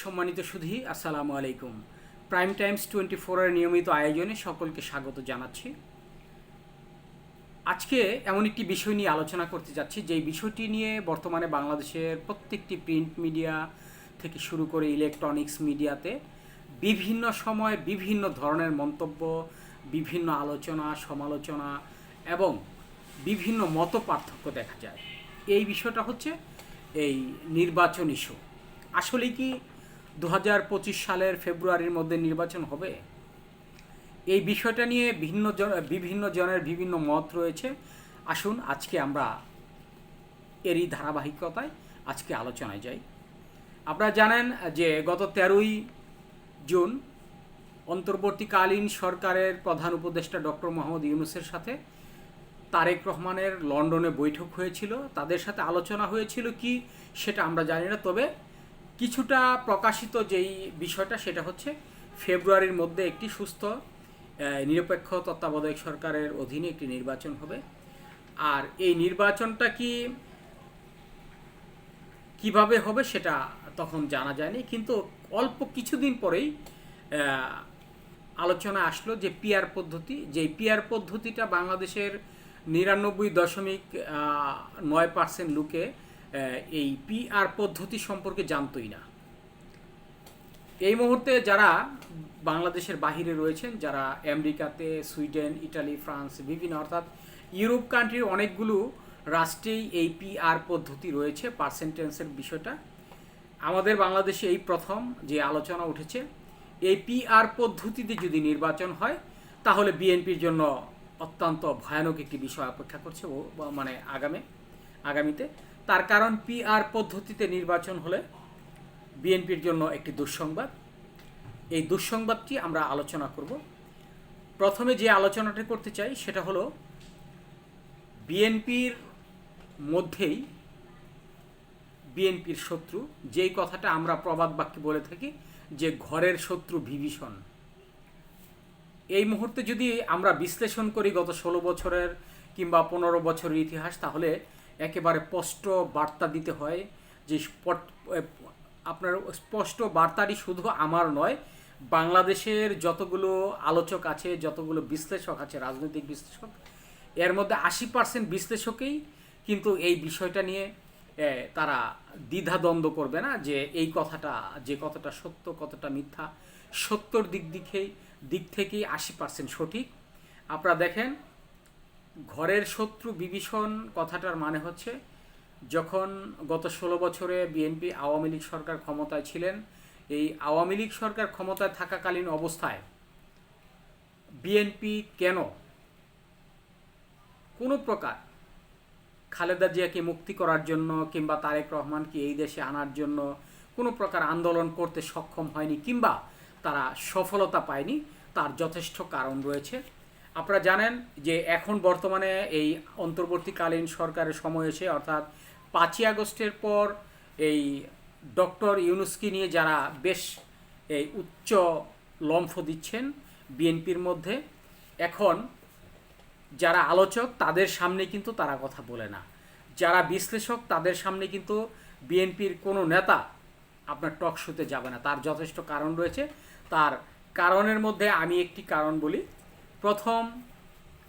সম্মানিত সুধী, আসসালামু আলাইকুম। প্রাইম টাইমস টোয়েন্টি ফোরের নিয়মিত আয়োজনে সকলকে স্বাগত জানাচ্ছি। আজকে এমন একটি বিষয় নিয়ে আলোচনা করতে যাচ্ছি, যেই বিষয়টি নিয়ে বর্তমানে বাংলাদেশের প্রত্যেকটি প্রিন্ট মিডিয়া থেকে শুরু করে ইলেকট্রনিক্স মিডিয়াতে বিভিন্ন সময় বিভিন্ন ধরনের মন্তব্য, বিভিন্ন আলোচনা, সমালোচনা এবং বিভিন্ন মত পার্থক্য দেখা যায়। এই বিষয়টা হচ্ছে এই নির্বাচন ইস্যু। আসলে কি দু হাজার পঁচিশ সালের ফেব্রুয়ারির মধ্যে নির্বাচন হবে। এই বিষয়টা নিয়ে ভিন্ন জন, বিভিন্ন জনের বিভিন্ন মত রয়েছে। আসুন আজকে আমরা এরই ধারাবাহিকতায় আজকে আলোচনায় যাই। আপনারা জানেন যে গত তেরোই জুন অন্তর্বর্তীকালীন সরকারের প্রধান উপদেষ্টা ডক্টর মোহাম্মদ ইউনুসের সাথে তারেক রহমানের লন্ডনে বৈঠক হয়েছিল। তাদের সাথে আলোচনা হয়েছিল কি সেটা আমরা জানি না। তবে কিছুটা প্রকাশিত যেই বিষয়টা সেটা হচ্ছে ফেব্রুয়ারির মধ্যে একটি সুস্থ নিরপেক্ষ তত্ত্বাবধায়ক সরকারের অধীনে একটি নির্বাচন হবে। আর এই নির্বাচনটা কি, কীভাবে হবে সেটা তখন জানা যায়নি, কিন্তু অল্প কিছুদিন পরেই আলোচনা আসলো যে পিআর পদ্ধতি যে পিআর পদ্ধতিটা বাংলাদেশের নিরানব্বই দশমিক নয় পার্সেন্ট লোকে এই পিআর পদ্ধতি সম্পর্কে জানতই না। এই মুহূর্তে যারা বাংলাদেশের বাহিরে রয়েছেন, যারা আমেরিকাতে, সুইডেন, ইটালি, ফ্রান্স, বিভিন্ন অর্থাৎ ইউরোপ কান্ট্রির অনেকগুলো রাষ্ট্রেই এই পিআর পদ্ধতি রয়েছে পার্সেন্টেন্সের বিষয়টা। আমাদের বাংলাদেশে এই প্রথম যে আলোচনা উঠেছে, এই পিআর পদ্ধতিতে যদি নির্বাচন হয়, তাহলে বিএনপির জন্য অত্যন্ত ভয়ানক একটি বিষয় অপেক্ষা করছে মানে আগামী, আগামীতে। তার কারণ পিআর পদ্ধতিতে নির্বাচন হলে বিএনপির জন্য একটি দুঃসংবাদ। এই দুঃসংবাদটি আমরা আলোচনা করব। প্রথমে যে আলোচনাটি করতে চাই সেটা হলো বিএনপির মধ্যেই বিএনপির শত্রু, যেই কথাটা আমরা প্রবাদ বাক্যে বলে থাকি যে ঘরের শত্রু বিভীষণ। এই মুহূর্তে যদি আমরা বিশ্লেষণ করি গত ষোলো বছরের কিংবা পনেরো বছরের ইতিহাস, তাহলে একেবারে স্পষ্ট বার্তা দিতে হয় যে আপনার স্পষ্ট বার্তাটি শুধু আমার নয়, বাংলাদেশের যতগুলো আলোচক আছে, যতগুলো বিশ্লেষক আছে, রাজনৈতিক বিশ্লেষক, এর মধ্যে আশি পার্সেন্ট বিশ্লেষকেই কিন্তু এই বিষয়টা নিয়ে তারা দ্বিধাদ্বন্দ্ব করবে না যে এই কথাটা, যে কতটা সত্য, কতটা মিথ্যা। সত্যর দিক দিকেই, দিক থেকেই আশি পার্সেন্ট সঠিক। আপনারা দেখেন ঘরের শত্রু বিভীষণ কথাটার মানে হচ্ছে, যখন গত ষোলো বছরে বিএনপি আওয়ামী লীগ সরকার ক্ষমতায় ছিলেন, এই আওয়ামী লীগ সরকার ক্ষমতায় থাকাকালীন অবস্থায় বিএনপি কেন কোনো প্রকার খালেদা জিয়াকে মুক্তি করার জন্য কিংবা তারেক রহমানকে এই দেশে আনার জন্য কোনো প্রকার আন্দোলন করতে সক্ষম হয়নি কিংবা তারা সফলতা পায়নি, তার যথেষ্ট কারণ রয়েছে। আপনারা জানেন যে এখন বর্তমানে এই অন্তর্বর্তীকালীন সরকারের সময় এসে, অর্থাৎ পাঁচই আগস্টের পর এই ডক্টর ইউনুসকে নিয়ে যারা বেশ এই উচ্চ লম্ফ দিচ্ছেন বিএনপির মধ্যে, এখন যারা আলোচক তাদের সামনে কিন্তু তারা কথা বলে না। যারা বিশ্লেষক তাদের সামনে কিন্তু বিএনপির কোনো নেতা আপনার টক শোতে যাবে না। তার যথেষ্ট কারণ রয়েছে। তার কারণের মধ্যে আমি একটি কারণ বলি প্রথম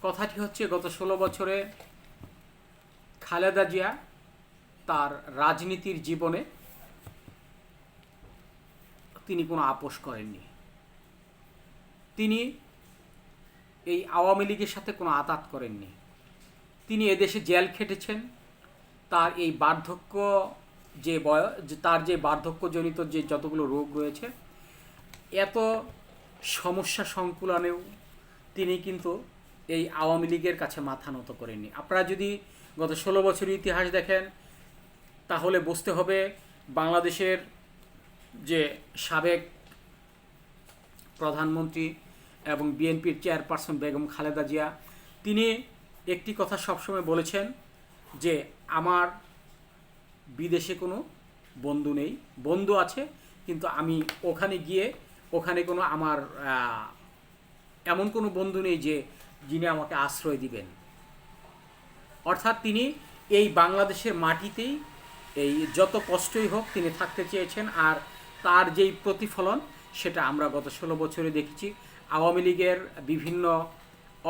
কথাটি হচ্ছে, গত ষোলো বছরে খালেদা জিয়া তার রাজনীতির জীবনে তিনি কোনো আপোষ করেননি। তিনি এই আওয়ামী লীগের সাথে কোনো আতাত করেননি। তিনি এদেশে জেল খেটেছেন। তার এই বার্ধক্য যে বয়, তার যে বার্ধক্যজনিত যে যতগুলো রোগ রয়েছে, এত সমস্যা সংকুলনেও তিনি কিন্তু এই আওয়ামী লীগের কাছে মাথা নত করেননি। আপনারা যদি গত ষোলো বছরের ইতিহাস দেখেন, তাহলে বুঝতে হবে বাংলাদেশের যে সাবেক প্রধানমন্ত্রী এবং বিএনপির চেয়ারপারসন বেগম খালেদা জিয়া, তিনি একটি কথা সবসময় বলেছেন যে, আমার বিদেশে কোনো বন্ধু নেই। বন্ধু আছে, কিন্তু আমি ওখানে গিয়ে, ওখানে কোনো আমার এমন কোনো বন্ধু নেই যে যিনি আমাকে আশ্রয় দিবেন। অর্থাৎ তিনি এই বাংলাদেশের মাটিতেই এই যত কষ্টই হোক তিনি থাকতে চেয়েছেন আর তার যেই প্রতিফলন সেটা আমরা গত ষোলো বছরে দেখেছি। আওয়ামী লীগের বিভিন্ন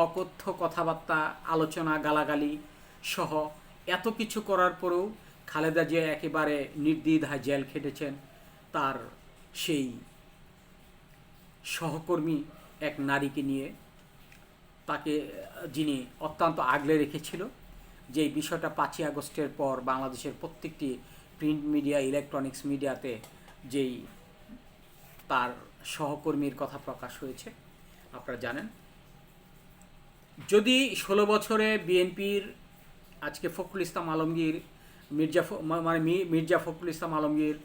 অকথ্য কথাবার্তা, আলোচনা, গালাগালি সহ এত কিছু করার পরেও খালেদা জিয়া একেবারে নির্দ্বিধায় জেল খেটেছেন। তার সেই সহকর্মী এক নারীকে নিয়ে তাকে, যিনি অত্যন্ত আগলে রেখেছিল যে বিষয়টা পাঁচই আগস্টের পর বাংলাদেশের প্রত্যেকটি প্রিন্ট মিডিয়া, ইলেকট্রনিক্স মিডিয়াতে যেই তার সহকর্মীর কথা প্রকাশ হয়েছে, আপনারা জানেন। যদি ষোলো বছরে বিএনপির আজকে ফখরুল ইসলাম আলমগীর, মির্জা মানে মির্জা ফখরুল ইসলাম আলমগীর,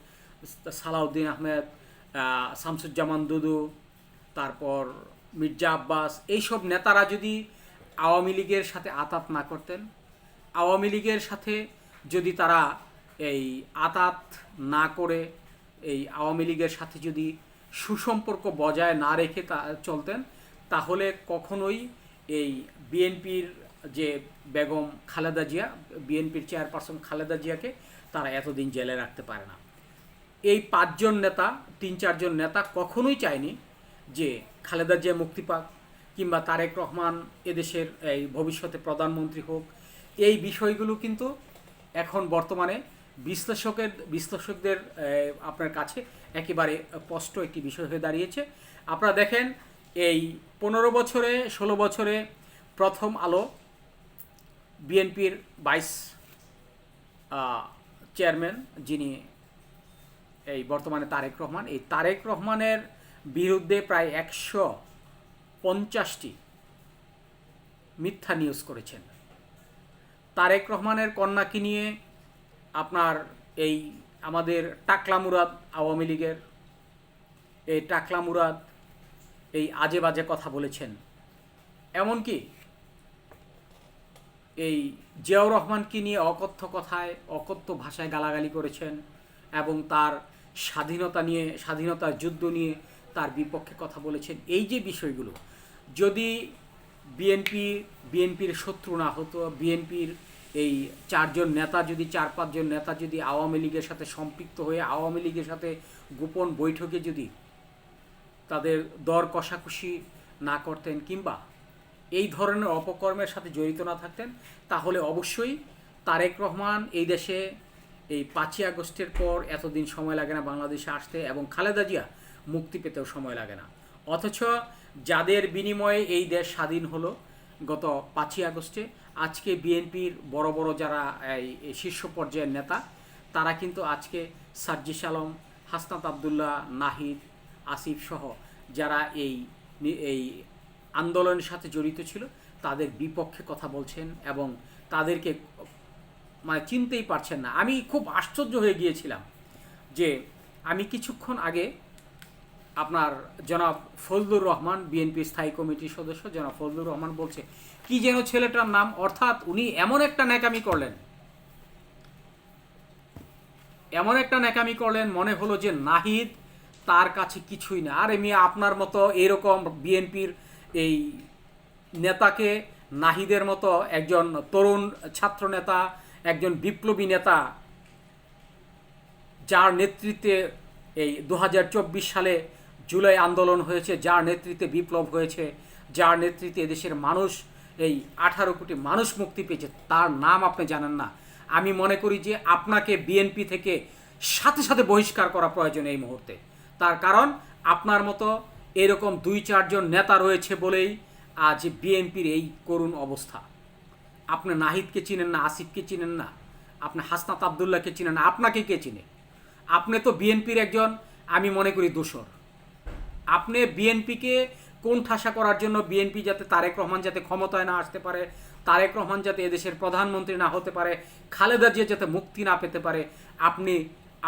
সালাউদ্দিন আহমেদ শামসুজ্জামান দুদু তারপর মির্জা আব্বাস, এইসব নেতারা যদি আওয়ামী লীগের সাথে আতাত না করতেন, আওয়ামী লীগের সাথে যদি তারা এই আতাত না করে, এই আওয়ামী লীগের সাথে যদি সুসম্পর্ক বজায় না রেখে তা চলতেন, তাহলে কখনোই এই বিএনপির যে বেগম খালেদা জিয়া, বিএনপির চেয়ারপারসন খালেদা জিয়াকে তারা এতদিন জেলে রাখতে পারে না। এই পাঁচজন নেতা, তিন চারজন নেতা কখনোই চায়নি যে খালেদা জিয়া মুক্তি পাক কিংবা তারেক রহমান এদেশের এই ভবিষ্যতে প্রধানমন্ত্রী হোক, এই বিষয়গুলো কিন্তু এখন বর্তমানে বিশ্লেষকের, বিশ্লেষকদের আপনার কাছে একেবারে স্পষ্ট একটি বিষয় হয়ে দাঁড়িয়েছে। আপনারা দেখেন, এই পনেরো বছরে, ষোলো বছরে প্রথম আলো বিএনপির ভাইস চেয়ারম্যান যিনি এই বর্তমানে তারেক রহমান, এই তারেক রহমানের বিরুদ্ধে প্রায় একশো পঞ্চাশটি মিথ্যা নিউজ করেছেন। তারেক রহমানের কন্যাকে নিয়ে আপনার এই আমাদের টাকলা মুরাদ আওয়ামী লীগের, এই টাকলা মুরাদ এই আজে বাজে কথা বলেছেন। এমনকি এই জিয়াউর রহমানকে নিয়ে অকথ্য কথায়, অকথ্য ভাষায় গালাগালি করেছেন এবং তার স্বাধীনতা নিয়ে স্বাধীনতার যুদ্ধ নিয়ে তার বিপক্ষে কথা বলেছেন। এই যে বিষয়গুলো, যদি বিএনপি বিএনপির শত্রু না হতো বিএনপির এই চারজন নেতা যদি, চার, পাঁচজন নেতা যদি আওয়ামী লীগের সাথে সম্পৃক্ত হয়ে, আওয়ামী লীগের সাথে গোপন বৈঠকে যদি তাদের দর কষাকষি না করতেন কিংবা এই ধরনের অপকর্মের সাথে জড়িত না থাকতেন, তাহলে অবশ্যই তারেক রহমান এই দেশে এই পাঁচই আগস্টের পর এতদিন সময় লাগে না বাংলাদেশে আসতে এবং খালেদা জিয়া মুক্তি পেতেও সময় লাগে না। অথচ যাদের বিনিময়ে এই দেশ স্বাধীন হলো গত পাঁচই আগস্টে, আজকে বিএনপির বড় বড় যারা এই শীর্ষ পর্যায়ের নেতা, তারা কিন্তু আজকে সার্জিস আলম, হাসনাত আবদুল্লাহ, নাহিদ, আসিফ সহ যারা এই এই আন্দোলনের সাথে জড়িত ছিল, তাদের বিপক্ষে কথা বলছেন এবং তাদেরকে মানে চিনতেই পারছেন না। আমি খুব আশ্চর্য হয়ে গিয়েছিলাম যে আমি কিছুক্ষণ আগে আপনার জনাব ফজলুর রহমান, বিএনপি স্থায়ী কমিটির সদস্য জনাব ফজলুর রহমান বলছে, কি যেন ছেলেটার নাম? অর্থাৎ উনি এমন একটা ন্যাকামি করলেন। এমন একটা ন্যাকামি করলেন, মনে হলো যে নাহিদ তার কাছে কিছুই না। আরে মিয়া, আপনার মতো এরকম বিএনপির এই নেতাকে নাহিদের মতো একজন তরুণ ছাত্র নেতা, একজন বিপ্লবী নেতা, যার নেতৃত্বে এই দু হাজার চব্বিশ সালে জুলাই আন্দোলন হয়েছে, যার নেতৃত্বে বিপ্লব হয়েছে, যার নেতৃত্বে দেশের মানুষ, এই আঠারো কোটি মানুষ মুক্তি পেয়েছে, তার নাম আপনি জানেন না। আমি মনে করি যে আপনাকে বিএনপি থেকে সাথে সাথে বহিষ্কার করা প্রয়োজন এই মুহূর্তে। তার কারণ, আপনার মতো এরকম দুই, চারজন নেতা রয়েছে বলেই আজ বিএনপির এই করুণ অবস্থা। আপনি নাহিদকে চিনেন না, আসিফকে চিনেন না, আপনি হাসনাত আবদুল্লাহকে চিনেন না, আপনাকে কে চিনে? আপনি তো বিএনপির একজন, আমি মনে করি দোষর। আপনি বিএনপিকে কোন ঠাসা করার জন্য বিএনপি যাতে তারেক রহমান যাতে ক্ষমতায় না আসতে পারে, তারেক রহমান যাতে এদেশের প্রধানমন্ত্রী না হতে পারে, খালেদা জিয়া যাতে মুক্তি না পেতে পারে, আপনি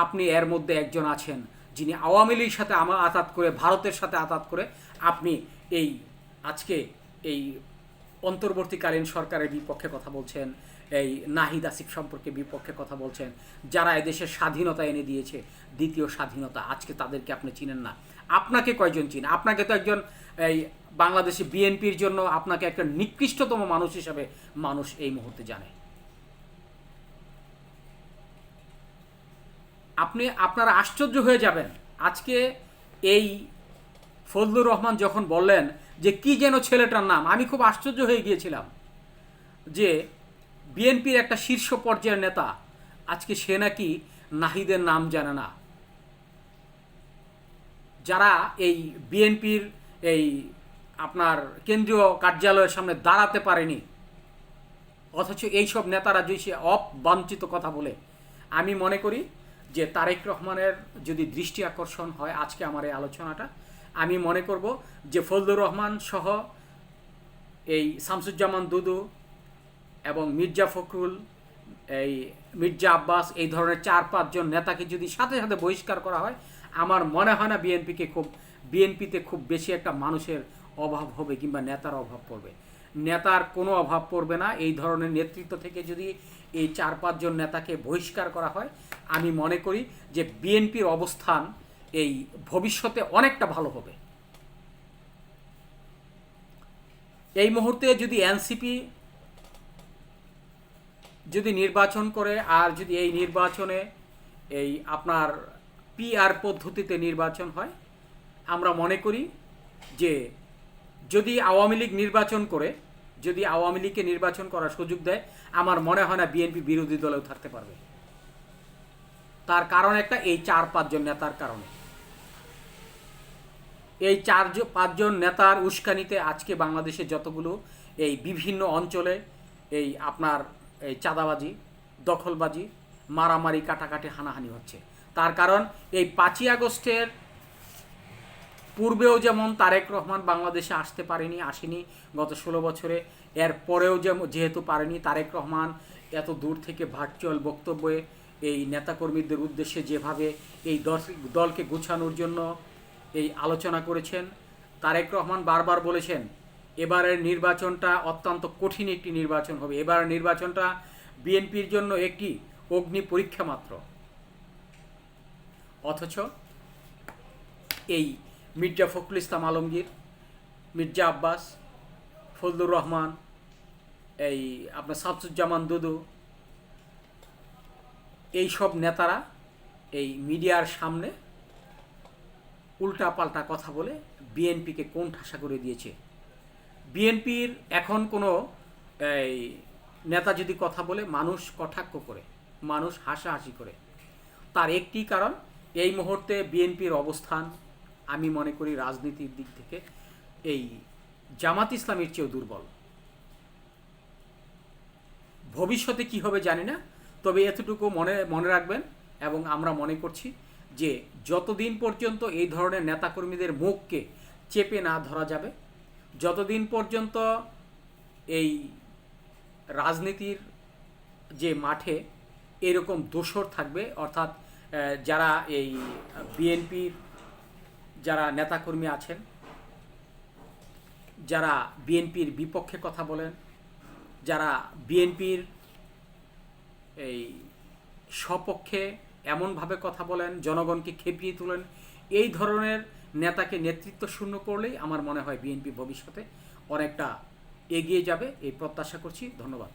আপনি এর মধ্যে একজন আছেন যিনি আওয়ামী লীগের সাথে আমার আতাত করে, ভারতের সাথে আতাত করে আপনি এই আজকে এই অন্তর্বর্তীকালীন সরকারের বিপক্ষে কথা বলছেন, এই নাহিদ আসিফ সম্পর্কে বিপক্ষে কথা বলছেন, যারা এদেশের স্বাধীনতা এনে দিয়েছে, দ্বিতীয় স্বাধীনতা, আজকে তাদেরকে আপনি চিনেন না। আপনাকে কয়জন চিনে? আপনাকে তো একজন, এই বাংলাদেশে বিএনপির জন্য আপনাকে একটা নিকৃষ্টতম মানুষ হিসাবে মানুষ এই মুহূর্তে জানে। আপনি, আপনারা আশ্চর্য হয়ে যাবেন। আজকে এই ফজলুর রহমান যখন বললেন যে কি যেন ছেলেটার নাম, আমি খুব আশ্চর্য হয়ে গিয়েছিলাম যে বিএনপির একটা শীর্ষ পর্যায়ের নেতা, আজকে সে নাকি নাহিদের নাম জানে না। যারা এই বিএনপির এই আপনার কেন্দ্রীয় কার্যালয়ের সামনে দাঁড়াতে পারেনি, অথচ এইসব নেতারা যদি সে অবাঞ্ছিত কথা বলে, আমি মনে করি যে তারেক রহমানের যদি দৃষ্টি আকর্ষণ হয় আজকে আমার এই আলোচনাটা, আমি মনে করব যে ফজলুর রহমান সহ এই শামসুজ্জামান দুদু এবং মির্জা ফখরুল, এই মির্জা আব্বাস, এই ধরনের চার পাঁচজন নেতাকে যদি সাথে সাথে বহিষ্কার করা হয় আমার মনে হয় না বিএনপিকে খুব বিএনপিতে খুব বেশি একটা মানুষের অভাব হবে কিংবা নেতার অভাব পড়বে। নেতার কোনো অভাব পড়বে না। এই ধরনের নেতৃত্ব থেকে যদি এই চার পাঁচজন নেতাকে বহিষ্কার করা হয়, আমি মনে করি যে বিএনপির অবস্থান এই ভবিষ্যতে অনেকটা ভালো হবে। এই মুহূর্তে যদি এনসিপি যদি নির্বাচন করে, আর যদি এই নির্বাচনে এই আপনার পিআর পদ্ধতিতে নির্বাচন হয়। আমরা মনে করি যে যদি আওয়ামী লীগ নির্বাচন করে, যদি আওয়ামী লীগকে নির্বাচন করার সুযোগ দেয়, আমার মনে হয় না বিএনপি বিরোধী দলেও থাকতে পারবে। তার কারণ একটা, এই চার, পাঁচজন নেতার কারণে। এই চার পাঁচজন নেতার উস্কানিতে আজকে বাংলাদেশে যতগুলো এই বিভিন্ন অঞ্চলে এই আপনার এই চাঁদাবাজি, দখলবাজি, মারামারি, কাটাকাটি, হানাহানি হচ্ছে। তার কারণ এই পাঁচই আগস্টের পূর্বেও যেমন তারেক রহমান বাংলাদেশে আসতে পারেনি, আসেনি গত ষোলো বছরে, এর পরেও যেহেতু পারেনি, তারেক রহমান এত দূর থেকে ভার্চুয়াল বক্তব্যে এই নেতাকর্মীদের উদ্দেশ্যে যেভাবে এই দল- দলকে গুছানোর জন্য এই আলোচনা করেছেন, তারেক রহমান বারবার বলেছেন, এবারের নির্বাচনটা অত্যন্ত কঠিন একটি নির্বাচন হবে। এবারের নির্বাচনটা বিএনপির জন্য একটি অগ্নি পরীক্ষা মাত্র। অথচ এই মির্জা ফখরুল ইসলাম আলমগীর, মির্জা আব্বাস, ফজলুর রহমান, এই আপনার শামসুজ্জামান দুদু, এই সব নেতারা এই মিডিয়ার সামনে উল্টাপাল্টা কথা বলে বিএনপিকে কোন ঠাসা করে দিয়েছে। বিএনপির এখন কোনো এই নেতা যদি কথা বলে, মানুষ কটাক্ষ করে, মানুষ হাসাহাসি করে। তার একটি কারণ এই মুহূর্তে বিএনপির অবস্থান, আমি মনে করি রাজনীতির দিক থেকে, এই জামাত ইসলামের চেয়েও দুর্বল। ভবিষ্যতে কি হবে জানি না, তবে এতটুকু মনে মনে রাখবেন এবং আমরা মনে করছি যে যতদিন পর্যন্ত এই ধরনের নেতাকর্মীদের মুখকে চেপে না ধরা যাবে, যতদিন পর্যন্ত এই রাজনীতির যে মাঠে এরকম দোসর থাকবে, অর্থাৎ যারা এই বিএনপির যারা নেতাকর্মী আছেন, যারা বিএনপির বিপক্ষে কথা বলেন, যারা বিএনপির এই সপক্ষে এমনভাবে কথা বলেন, জনগণকে খেপিয়ে তোলেন, এই ধরনের নেতাকে নেতৃত্ব শূন্য করলেই আমার মনে হয় বিএনপি ভবিষ্যতে অনেকটা এগিয়ে যাবে, এই প্রত্যাশা করছি। ধন্যবাদ।